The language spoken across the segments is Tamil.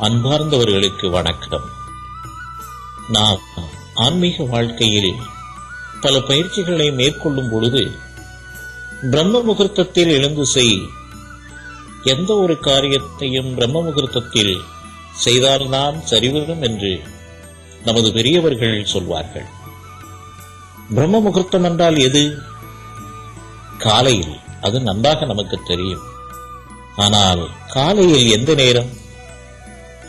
அன்பார்ந்தவர்களுக்கு வணக்கம். நாம் ஆன்மீக வாழ்க்கையில் பல பயிற்சிகளை மேற்கொள்ளும் பொழுது பிரம்ம முகூர்த்தத்தில் எழுந்து செய் எந்த ஒரு காரியத்தையும் பிரம்ம முகூர்த்தத்தில் செய்தால்தான் சரிவரும் என்று நமது பெரியவர்கள் சொல்வார்கள். பிரம்ம முகூர்த்தம் என்றால் எது? காலையில் அது நன்றாக நமக்கு தெரியும். ஆனால் காலையில் எந்த நேரம்?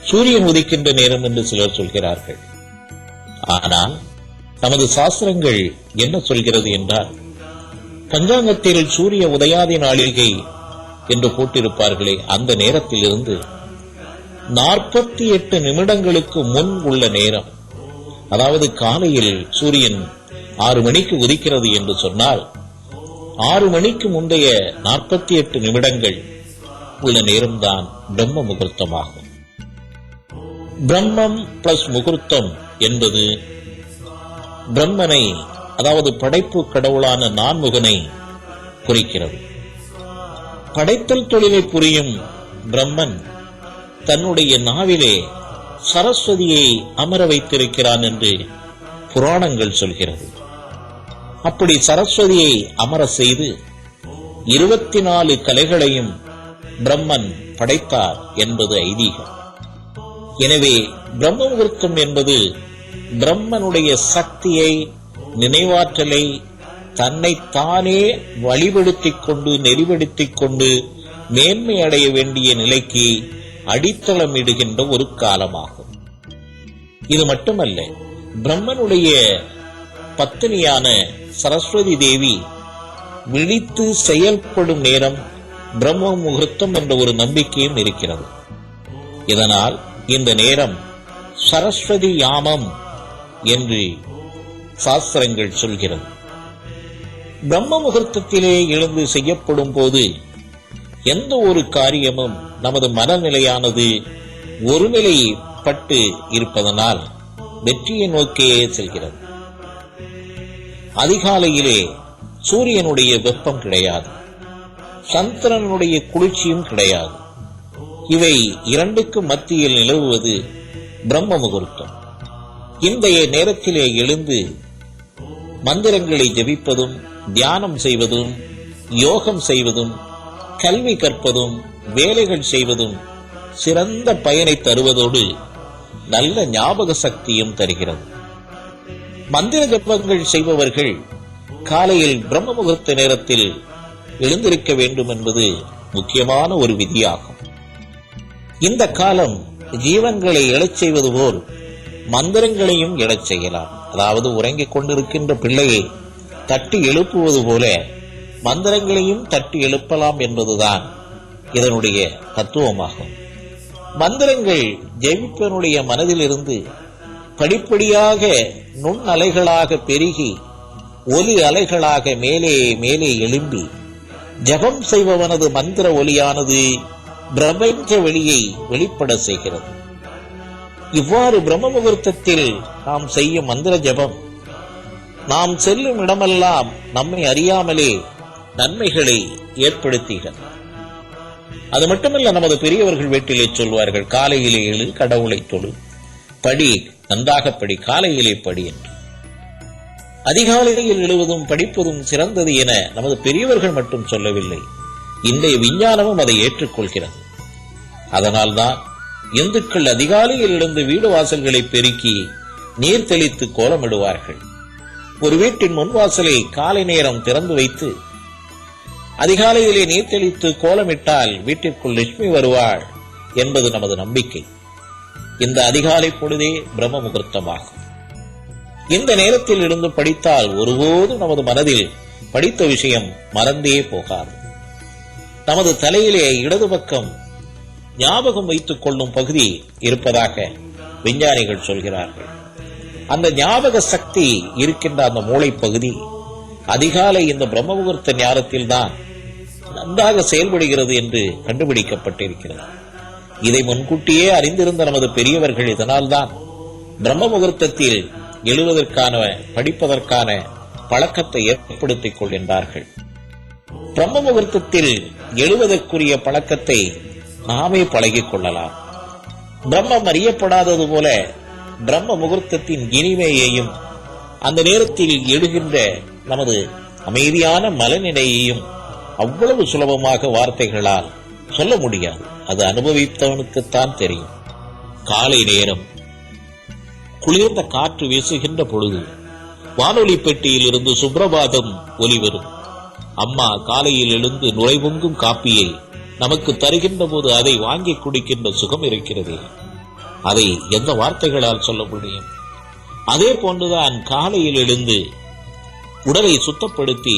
சூரியன் உதிக்கின்ற நேரம் என்று சிலர் சொல்கிறார்கள். ஆனால் நமது சாஸ்திரங்கள் என்ன சொல்கிறது என்றால் பஞ்சாங்கத்தில் சூரிய உதயாதி நாளிகை என்று போட்டிருப்பார்களே அந்த நேரத்திலிருந்து நாற்பத்தி எட்டு நிமிடங்களுக்கு முன் உள்ள நேரம் அதாவது காலையில் சூரியன் ஆறு மணிக்கு உதிக்கிறது என்று சொன்னால் ஆறு மணிக்கு முந்தைய நாற்பத்தி எட்டு நிமிடங்கள் உள்ள நேரம்தான் பிரம்ம முகூர்த்தமாகும். பிரம்மம் பிளஸ் முகூர்த்தம் என்பது பிரம்மனை அதாவது படைப்பு கடவுளான நான்முகனை குறிக்கிறது. படைத்தல் தொழிலை புரியும் பிரம்மன் தன்னுடைய நாவிலே சரஸ்வதியை அமர வைத்திருக்கிறான் என்று புராணங்கள் சொல்கிறது. அப்படி சரஸ்வதியை அமர செய்து இருபத்தி நாலு கலைகளையும் பிரம்மன் படைத்தார் என்பது ஐதீகம். எனவே பிரம்ம முகூர்த்தம் என்பது பிரம்மனுடைய சக்தியை நினைவாற்றலை தன்னை தானே வழிபடுத்திக் கொண்டு நெறிவடுத்திக் கொண்டு மேன்மை அடைய வேண்டிய நிலைக்கு அடித்தளமிடுகின்ற ஒரு காலமாகும். இது மட்டுமல்ல பிரம்மனுடைய பத்தினியான சரஸ்வதி தேவி விழித்து செயல்படும் நேரம் பிரம்ம முகூர்த்தம் என்ற ஒரு நம்பிக்கையும் இருக்கிறது. இதனால் இந்த நேரம் சரஸ்வதி யாமம் என்று சாஸ்திரங்கள் சொல்கிறது. பிரம்ம முகூர்த்தத்திலே எழுந்து செய்யப்படும் போது எந்த ஒரு காரியமும் நமது மனநிலையானது ஒருநிலைப்பட்டு இருப்பதனால் வெற்றியை நோக்கியே செல்கிறது. அதிகாலையிலே சூரியனுடைய வெப்பம் கிடையாது. சந்திரனுடைய குளிர்ச்சியும் கிடையாது. இவை இரண்டுக்கும் மத்தியில் நிலவுவது பிரம்ம முகூர்த்தம். இன்றைய நேரத்திலே எழுந்து மந்திரங்களை ஜபிப்பதும் தியானம் செய்வதும் யோகம் செய்வதும் கல்வி கற்பதும் வேலைகள் செய்வதும் சிறந்த பயனை தருவதோடு நல்ல ஞாபக சக்தியும் தருகிறது. மந்திர ஜபங்கள் செய்பவர்கள் காலையில் பிரம்ம முகூர்த்த நேரத்தில் எழுந்திருக்க வேண்டும் என்பது முக்கியமான ஒரு விதியாகும். இந்த காலம் ஜீவன்களை எழச் செய்வது போல் மந்திரங்களையும் எழச் செய்யலாம். அதாவது உறங்கிக் கொண்டிருக்கின்ற பிள்ளையை தட்டி எழுப்புவது போல மந்திரங்களையும் தட்டி எழுப்பலாம் என்பதுதான் இதனுடைய தத்துவமாகும். மந்திரங்கள் ஜெயிப்பனுடைய மனதிலிருந்து படிப்படியாக நுண் அலைகளாக பெருகி ஒலி அலைகளாக மேலே மேலே எழும்பி ஜபம் செய்பவனது மந்திர ஒலியானது பிரபஞ்ச வெளியை வெளிப்பட செய்கிறது. இவ்வாறு பிரம்ம முகூர்த்தத்தில் நாம் செய்யும் மந்திர ஜபம் நாம் செல்லும் இடமெல்லாம் நம்மை அறியாமலே நன்மைகளை ஏற்படுத்துகிறது. அது மட்டுமல்ல நமது பெரியவர்கள் வீட்டிலே சொல்வார்கள் காலையிலே எழு கடவுளை தொழு. படி நன்றாக படி காலையிலே படி என்று. அதிகாலையில் எழுவதும் படிப்பதும் சிறந்தது என நமது பெரியவர்கள் மட்டும் சொல்லவில்லை. இன்றைய விஞ்ஞானமும் அதை ஏற்றுக்கொள்கிறது. அதனால்தான் இந்துக்கள் அதிகாலையில் இருந்து வீடு வாசல்களை பெருக்கி நீர் தெளித்து கோலமிடுவார்கள். ஒரு வீட்டின் முன்வாசலை காலை நேரம் திறந்து வைத்து அதிகாலையிலே நீர் தெளித்து கோலமிட்டால் வீட்டிற்குள் லட்சுமி வருவாள் என்பது நமது நம்பிக்கை. இந்த அதிகாலை பொழுதே பிரம்ம முகூர்த்தமாகும். இந்த நேரத்தில் இருந்து படித்தால் ஒருபோதும் நமது மனதில் படித்த விஷயம் மறந்தே போகாது. நமது தலையிலே இடது பக்கம் ஞாபகம் வைத்துக் கொள்ளும் பகுதி இருப்பதாக விஞ்ஞானிகள் சொல்கிறார்கள். அந்த ஞாபக சக்தி இருக்கின்ற அந்த மூளை பகுதி அதிகாலை இந்த பிரம்ம முகூர்த்த ஞானத்தில் தான் நன்றாக செயல்படுகிறது என்று கண்டுபிடிக்கப்பட்டிருக்கிறது. இதை முன்கூட்டியே அறிந்திருந்த நமது பெரியவர்கள் இதனால்தான் பிரம்ம முகூர்த்தத்தில் எழுவதற்கான படிப்பதற்கான பழக்கத்தை ஏற்படுத்திக் கொள்கின்றார்கள். பிரம்ம முகூர்த்தத்தில் எழுவதற்குரிய பழக்கத்தை நாமே பழகிக் கொள்ளலாம். பிரம்மம் அறியப்படாதது போல பிரம்ம முகூர்த்தத்தின் இனிமையையும் அந்த நேரத்தில் எழுகின்ற நமது அமைதியான மனநிலையையும் அவ்வளவு சுலபமாக வார்த்தைகளால் சொல்ல முடியாது. அது அனுபவித்தவனுக்குத்தான் தெரியும். காலை நேரம் குளிர்ந்த காற்று வீசுகின்ற பொழுது வானொலி பெட்டியில் இருந்து சுப்ரபாதம் ஒலிவரும். அம்மா காலையில் எழுந்து நுழைவொங்கும் காப்பியை நமக்கு தருகின்ற போது அதை வாங்கி குடிக்கின்ற சுகம் இருக்கிறது. அதை எந்த வார்த்தைகளால் சொல்ல முடியும்? அதே போன்றுதான் காலையில் எழுந்து உடலை சுத்தப்படுத்தி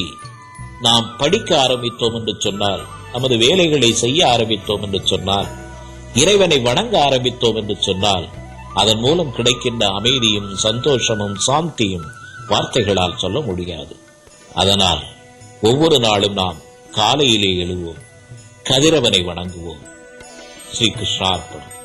நாம் படிக்க ஆரம்பித்தோம் என்று சொன்னால் நமது வேலைகளை செய்ய ஆரம்பித்தோம் என்று சொன்னால் இறைவனை வணங்க ஆரம்பித்தோம் என்று சொன்னால் அதன் மூலம் கிடைக்கின்ற அமைதியும் சந்தோஷமும் சாந்தியும் வார்த்தைகளால் சொல்ல முடியாது. அதனால் ஒவ்வொரு நாளும் நாம் காலையிலே எழுவோம். கதிரவனை வணங்குவோம். ஸ்ரீ கிருஷ்ணார்ப்பணம்